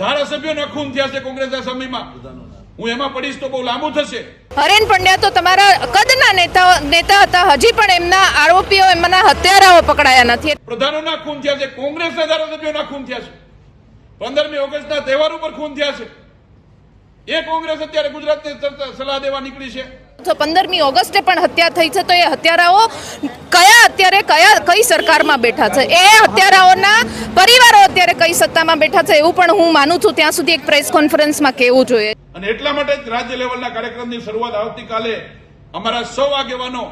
ધારાસભ્યોના ખૂન થયા છે કોંગ્રેસના સમયમાં. હું એમાં પડીશ તો બહુ લાંબુ થશે. હરેન પંડ્યા તો તમારા કદના નેતા નેતા હતા હજી પણ એમના આરોપીઓ એમના હત્યારાઓ પકડાયા નથી. પ્રધાનોના ખૂન થયા છે કોંગ્રેસના ધારાસભ્યોના ખૂન થયા છે. પંદરમી ઓગસ્ટના તહેવાર ઉપર ખૂન થયા છે. એ કોંગ્રેસ અત્યારે ગુજરાતને સલાહ દેવા નીકળી છે. પંદરમી ઓગસ્ટે પણ હત્યા થઈ છે, તો એ હત્યારાઓ કયા અત્યારે કયા, કઈ સરકારમાં બેઠા છે? એ હત્યારાઓના પરિવારો અત્યારે કઈ સત્તામાં બેઠા છે એવું પણ હું માનું છું. ત્યાં સુધી એક પ્રેસ કોન્ફરન્સમાં કહેવું જોઈએ. અને એટલા માટે જ રાજ્ય લેવલના કાર્યક્રમની શરૂઆત આવતીકાલે અમારા સૌ આગેવાનો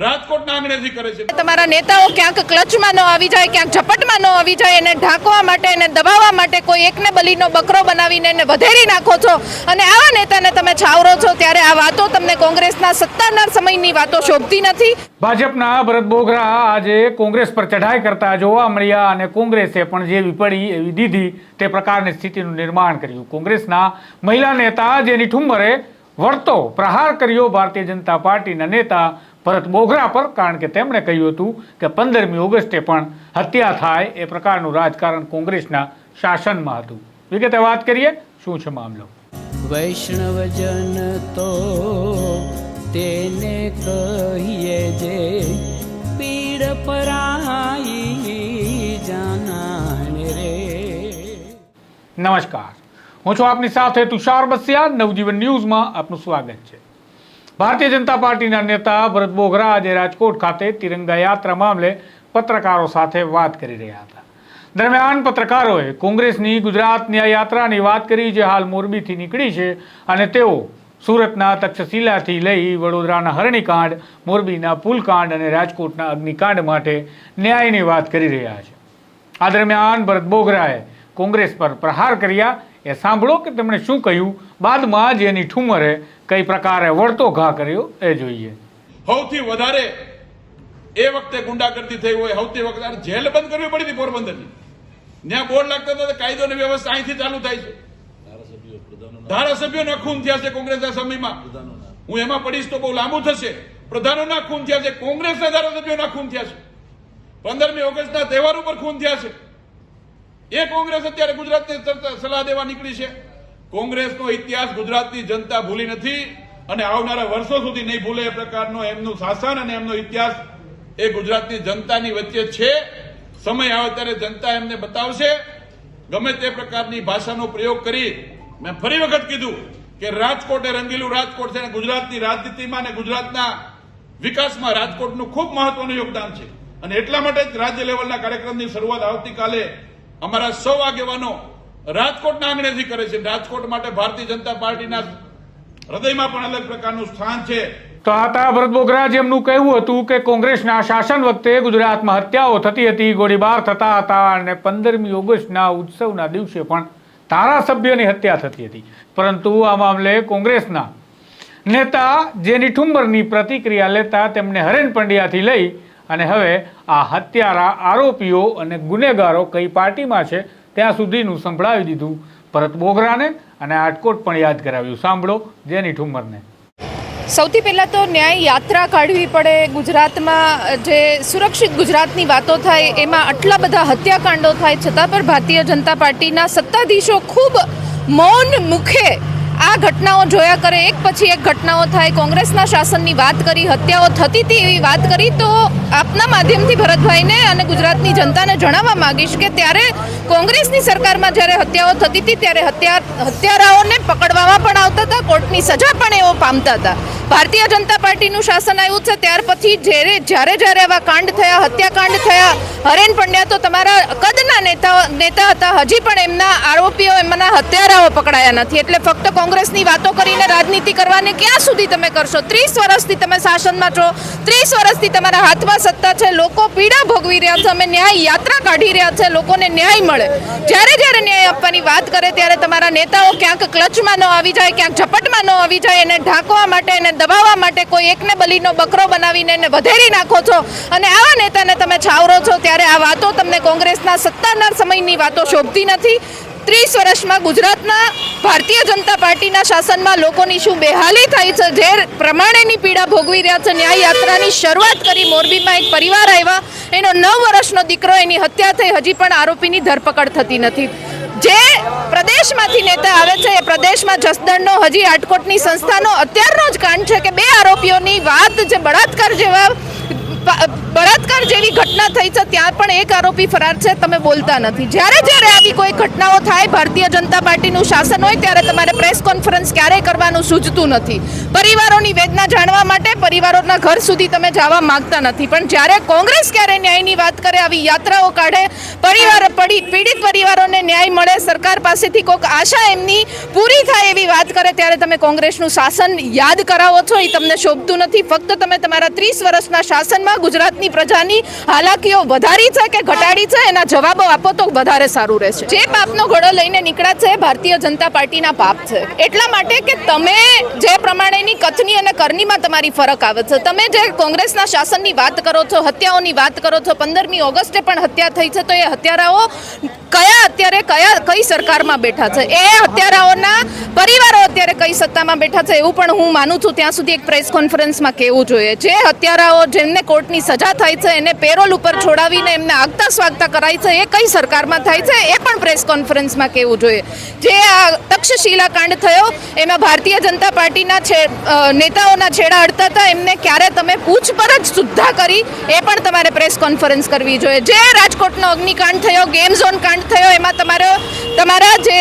રાજકોટના આંગણેથી કરે છે. તમારા નેતાઓ ક્યાંક ક્લચમાં ન આવી જાય ક્યાંક ઝપટમાં ન આવી જાય એને ઢાંકવા માટે એને દબાવવા માટે કોઈ એકને બલીનો બકરો બનાવીને એને વધેરી નાખો છો. અને આવા નેતાને તમે છાવરો છો ત્યારે આ વાતો તમને કોંગ્રેસના સત્તાના સમયની વાતો શોભતી નથી. ભાજપના ભરત બોગરા આજે કોંગ્રેસ પર ચઢાઈ કરતા જોવા મળ્યા અને કોંગ્રેસે પણ જે વિપડી એવી દીધી તે પ્રકારની સ્થિતિનું નિર્માણ કર્યું. કોંગ્રેસના મહિલા નેતા જેની ઠુંબરે વળતો પ્રહાર કર્યો ભારતીય જનતા પાર્ટીના નેતા ભરત બોઘરા પર કારણ કે તેમણે કહ્યું હતું કે પંદરમી ઓગસ્ટે પણ હત્યા થાય એ પ્રકારનું રાજકારણ કોંગ્રેસના શાસનમાં હતું. વિગતે વાત કરીએ શું છે મામલો? વૈષ્ણવજન તો તેને કહીએ જે પીડ પરાઈ જાનાને રે. નમસ્કાર. હું છું આપની સાથે તુષાર બસિયા. નવજીવન ન્યૂઝમાં આપનું સ્વાગત છે. ભારતીય જનતા પાર્ટીના નેતા ભરત બોગરા આજે રાજકોટ ખાતે તિરંગા યાત્રા મામલે પત્રકારો સાથે વાત કરી રહ્યા હતા. દરમિયાન પત્રકારોએ કોંગ્રેસની ગુજરાત ન્યાય યાત્રાની વાત કરી, જે હાલ મોરબીથી નીકળી છે અને તેઓ સુરતના તક્ષશિલાથી લઈ વડોદરાના હરણીકાંડ, મોરબીના પુલકાંડ અને રાજકોટના અગ્નિકાંડ માટે ન્યાયની વાત કરી રહ્યા છે. આ દરમિયાન ભરત બોગરાએ કોંગ્રેસ પર પ્રહાર કર્યા એ સાંભળો કે તેમણે શું કહ્યું? બાદમાં જેની ઠુમરે કઈ પ્રકારે વળતો ઘા કર્યો એ જોઈએ. સૌથી વધારે એ વખતે ગુંડાગર્દી થઈ હોય, સૌથી વખતે જેલ બંધ કરવી પડી હતી પોરબંદરની. ત્યાં બોર્ડ લાગતા હતા કાયદો અને વ્યવસ્થા અહીંથી ચાલુ થાય છે. ધારાસભ્યોના ખૂન થયા છે કોંગ્રેસના સમયમાં. હું એમાં પડીશ તો બહુ લાંબુ થશે. પ્રધાનોના ખૂન થયા છે, કોંગ્રેસના ધારાસભ્યોના ખૂન થયા છે. પંદરમી ઓગસ્ટના તહેવાર ઉપર ખૂન થયા છે. એ કોંગ્રેસ અત્યારે ગુજરાતને સલાહ દેવા નીકળી છે. કોંગ્રેસનો ઇતિહાસ ગુજરાતની જનતા ભૂલી નથી અને આવનારા વર્ષો સુધી નહીં ભૂલે એ પ્રકારનો એમનું શાસન અને એમનો ઇતિહાસ એ ગુજરાતની જનતાની વચ્ચે છે. સમય આવે ત્યારે જનતા એમને બતાવશે. ગમે તે પ્રકારની ભાષાનો પ્રયોગ કરી મેં ફરી વખત કીધું કે રાજકોટ એ રંગીલું રાજકોટ છે અને ગુજરાતની રાજનીતિમાં અને ગુજરાતના વિકાસમાં રાજકોટનું ખૂબ મહત્વનું યોગદાન છે. અને એટલા માટે જ રાજ્ય લેવલના કાર્યક્રમની શરૂઆત આવતીકાલે અમારા સૌ આગેવાનો રાજકોટના આંગણેથી કરે છે. રાજકોટ માટે ભારતીય જનતા પાર્ટીના હૃદયમાં પણ અલગ પ્રકારનું સ્થાન છે. તો હતા ભરત બોગરાજ જેમનું કહેવું હતું કે કોંગ્રેસના શાસન વખતે ગુજરાતમાં હત્યાઓ થતી હતી. ગોળીબાર થતા હતા અને પંદરમી ઓગસ્ટના ઉત્સવના દિવસે પણ ધારાસભ્યોની હત્યા થતી હતી. પરંતુ આ મામલે કોંગ્રેસના નેતા જેની ઠુંબરની પ્રતિક્રિયા લેતા તેમને હરેન પંડ્યાથી લઈ અને હવે આ હત્યારા આરોપીઓ અને ગુનેગારો કઈ પાર્ટીમાં છે ત્યાં સુધીનું સંભળાવી દીધું ભરત બોગરાને અને આટકોટ પણ યાદ કરાવ્યું. સાંભળો જેની ઠુંમરને સૌથી પહેલાં તો ન્યાય યાત્રા કાઢવી પડે ગુજરાતમાં, જે સુરક્ષિત ગુજરાતની વાતો થાય એમાં આટલા બધા હત્યાકાંડો થાય, છતાં પણ ભારતીય જનતા પાર્ટીના સત્તાધીશો ખૂબ મૌન મુખે ઘટનાઓ જોયા કરે, એક પછી એક ઘટનાઓ થાય. કોંગ્રેસના શાસનની વાત કરી, હત્યાઓ થતી હતી એવી વાત કરી, તો આપના માધ્યમથી ભરતભાઈને અને ગુજરાતની જનતાને જણાવવા માંગીશ કે ત્યારે કોંગ્રેસની સરકારમાં જ્યારે હત્યાઓ થતી હતી, ત્યારે હત્યા, હત્યારાઓને પકડવામાં પણ આવતા હતા, કોર્ટની સજા પણ એઓ પામતા હતા. ભારતીય જનતા પાર્ટીનું શાસન આવ્યું છે, ત્યાર પછી જ્યારે જ્યારે જ્યારે આવા કાંડ થયા, હત્યાકાંડ થયા હરેન પંડ્યા તો તમારા કદના નેતા નેતા હતા. હજી પણ એમના આરોપીઓ એમના હત્યારાઓ પકડાયા નથી. એટલે ફક્ત કોંગ્રેસની વાતો કરીને રાજનીતિ કરવાને ક્યાં સુધી તમે કરશો? ત્રીસ વર્ષથી તમે શાસનમાં છો. ત્રીસ વર્ષથી તમારા હાથમાં સત્તા છે. લોકો પીડા ભોગવી રહ્યા છે. અમે ન્યાય યાત્રા કાઢી રહ્યા છે. લોકોને ન્યાય મળે. જ્યારે જ્યારે ન્યાય આપવાની વાત કરે ત્યારે તમારા નેતાઓ ક્યાંક ક્લચમાં ન આવી જાય, ક્યાંક ઝપટમાં ન આવી જાય. એને ઢાંકવા માટે, એને દબાવવા માટે કોઈ એકને બલીનો બકરો બનાવીને એને વધેરી નાખો છો. અને આવા નેતાને તમે છાવરો છો. ત્યારે આ વાતો તમને કોંગ્રેસના સત્તાના સમયની વાતો શોભતી નથી. ત્રીસ વર્ષમાં ગુજરાતના ભારતીય જનતા પાર્ટીના શાસનમાં લોકોની શું બેહાલી થઈ છે? જે પ્રમાણેની પીડા ભોગવી રહ્યા છે ન્યાય યાત્રાની શરૂઆત કરી મોરબીમાં એક પરિવાર આવ્યા. એનો નવ વર્ષનો દીકરો, એની હત્યા થઈ. હજી પણ આરોપીની ધરપકડ થતી નથી. જે પ્રદેશમાંથી નેતા આવે છે, એ પ્રદેશમાં જસદણનો, હજી આટકોટની સંસ્થાનો અત્યારનો જ કાંડ છે કે બે આરોપીઓની વાત જે બળાત્કાર જેવા બળાત્કાર જેવી ઘટના થઈ છે, ત્યાં પણ એક આરોપી ફરાર છે, તમે બોલતા નથી. જ્યારે જ્યારે આવી કોઈ ઘટનાઓ થાય, ભારતીય જનતા પાર્ટીનું શાસન હોય, ત્યારે તમારે પ્રેસ કોન્ફરન્સ ક્યારેય કરવાનું સૂઝતું નથી. પરિવારોની વેદના જાણવા માટે પરિવારોના ઘર સુધી તમે જવા માંગતા નથી. પણ જ્યારે કોંગ્રેસ ક્યારે ન્યાયની વાત કરે, આવી યાત્રાઓ કાઢે, પરિવાર પડી, પીડિત પરિવારોને ન્યાય મળે, સરકાર પાસેથી કોઈક આશા એમની પૂરી થાય એવી વાત કરે, ત્યારે તમે કોંગ્રેસનું શાસન યાદ કરાવો છો, એ તમને શોભતું નથી. ફક્ત તમે તમારા ત્રીસ વર્ષના શાસનમાં ગુજરાતની પ્રજાની હાલાકીઓ વધારી છે કે ઘટાડી છે? એના જવાબો આપો તો વધારે સારું રહેશે. જે પાપનો ઘડો લઈને નીકળ્યા છે ભારતીય જનતા પાર્ટીના પાપ છે. એટલા માટે કે તમે જે પ્રમાણેની કથની અને કરનીમાં તમારી ફરક આવે છે. તમે જે કોંગ્રેસના શાસનની વાત કરો છો, હત્યાઓની વાત કરો છો, પંદરમી ઓગસ્ટે પણ હત્યા થઈ છે, તો એ હત્યારાઓ કયા અત્યારે કયા, કઈ સરકારમાં બેઠા છે? એ હત્યારાઓના પરિવારો અત્યારે કઈ સત્તામાં બેઠા છે એવું પણ હું માનું છું. ત્યાં સુધી એક પ્રેસ કોન્ફરન્સમાં કહેવું જોઈએ. જે હત્યારાઓ જેમને કોર્ટની સજા થાય છે, એને પેરોલ ઉપર છોડાવીને એમને આગતા સ્વાગતા કરાય છે, એ કઈ સરકારમાં થાય છે, એ પણ પ્રેસ કોન્ફરન્સમાં કહેવું જોઈએ. જે આ તક્ષશિલા કાંડ થયો, એમાં ભારતીય જનતા પાર્ટીના છે નેતાઓના છેડા અડતા હતા. એમને ક્યારે તમે પૂછપરછ સુદ્ધા કરી? એ પણ તમારે પ્રેસ કોન્ફરન્સ કરવી જોઈએ. જે રાજકોટનો અગ્નિકાંડ થયો, ગેમ ઝોન કાંડ થયો, એમાં તમારો તમારા જે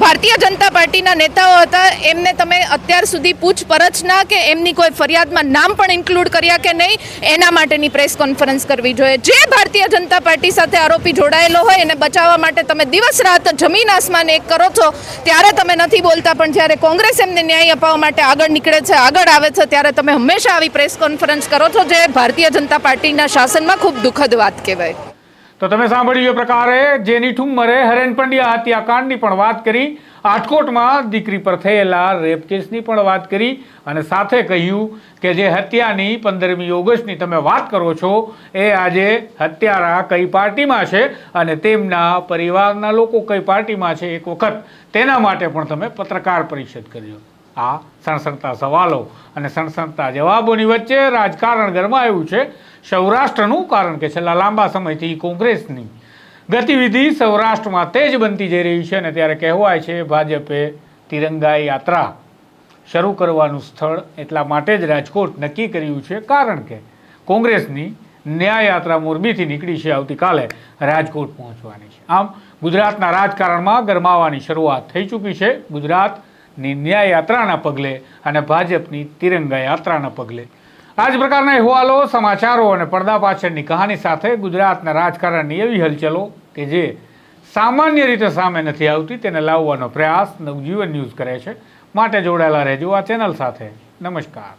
ભારતીય જનતા પાર્ટીના નેતાઓ હતા, એમને તમે અત્યાર સુધી પૂછપરછના કે એમની કોઈ ફરિયાદમાં નામ પણ ઇન્ક્લુડ કર્યા કે નહીં, એના માટેની પ્રેસ કોન્ફરન્સ કરવી જોઈએ. જે ભારતીય જનતા પાર્ટી સાથે આરોપી જોડાયેલો હોય, એને બચાવવા માટે તમે દિવસ રાત જમીન આસમાન એક કરો છો, ત્યારે તમે નથી બોલતા, પણ જ્યારે કોંગ્રેસ એમને ન્યાય અપાવવા માટે આગળ નીકળે છે, આગળ આવે છે, ત્યારે તમે હંમેશા આવી પ્રેસ કોન્ફરન્સ કરો છો, જે ભારતીય જનતા પાર્ટીના શાસનમાં ખૂબ દુઃખદ વાત કહેવાય. તો તમે સાંભળ્યું એ પ્રકારે જેની ઠુમ્મરે હરેન પંડ્યા હત્યાકાંડની પણ વાત કરી આટકોટમાં દીકરી પર થયેલા રેપ કેસની પણ વાત કરી અને સાથે કહ્યું કે જે હત્યાની પંદરમી ઓગસ્ટની તમે વાત કરો છો, એ આજે હત્યારા કઈ પાર્ટીમાં છે અને તેમના પરિવારના લોકો કઈ પાર્ટીમાં છે એક વખત, તેના માટે પણ તમે પત્રકાર પરિષદ કર્યો. આ સણસણતા સવાલો અને સણસણતા જવાબોની વચ્ચે રાજકારણ ગરમાયું છે સૌરાષ્ટ્રનું, કારણ કે છેલ્લા લાંબા સમયથી કોંગ્રેસની ગતિવિધિ સૌરાષ્ટ્રમાં તેજ બનતી જઈ રહી છે અને ત્યારે કહેવાય છે ભાજપે તિરંગા યાત્રા શરૂ કરવાનું સ્થળ એટલા માટે જ રાજકોટ નક્કી કર્યું છે, કારણ કે કોંગ્રેસની ન્યાય યાત્રા મોરબીથી નીકળી છે આવતીકાલે રાજકોટ પહોંચવાની છે. આમ ગુજરાતના રાજકારણમાં ગરમાવાની શરૂઆત થઈ ચૂકી છે. ગુજરાતની ન્યાય યાત્રાના પગલે અને ભાજપની તિરંગા યાત્રાના પગલે. આ જ પ્રકારના અહેવાલો, સમાચારો અને પડદા પાછળની કહાની સાથે ગુજરાતના રાજકારણની એવી હલચલો કે જે સામાન્ય રીતે સામે નથી આવતી, તેને લાવવાનો પ્રયાસ નવજીવન ન્યૂઝ કરે છે. માટે જોડાયેલા રહેજો આ ચેનલ સાથે. નમસ્કાર.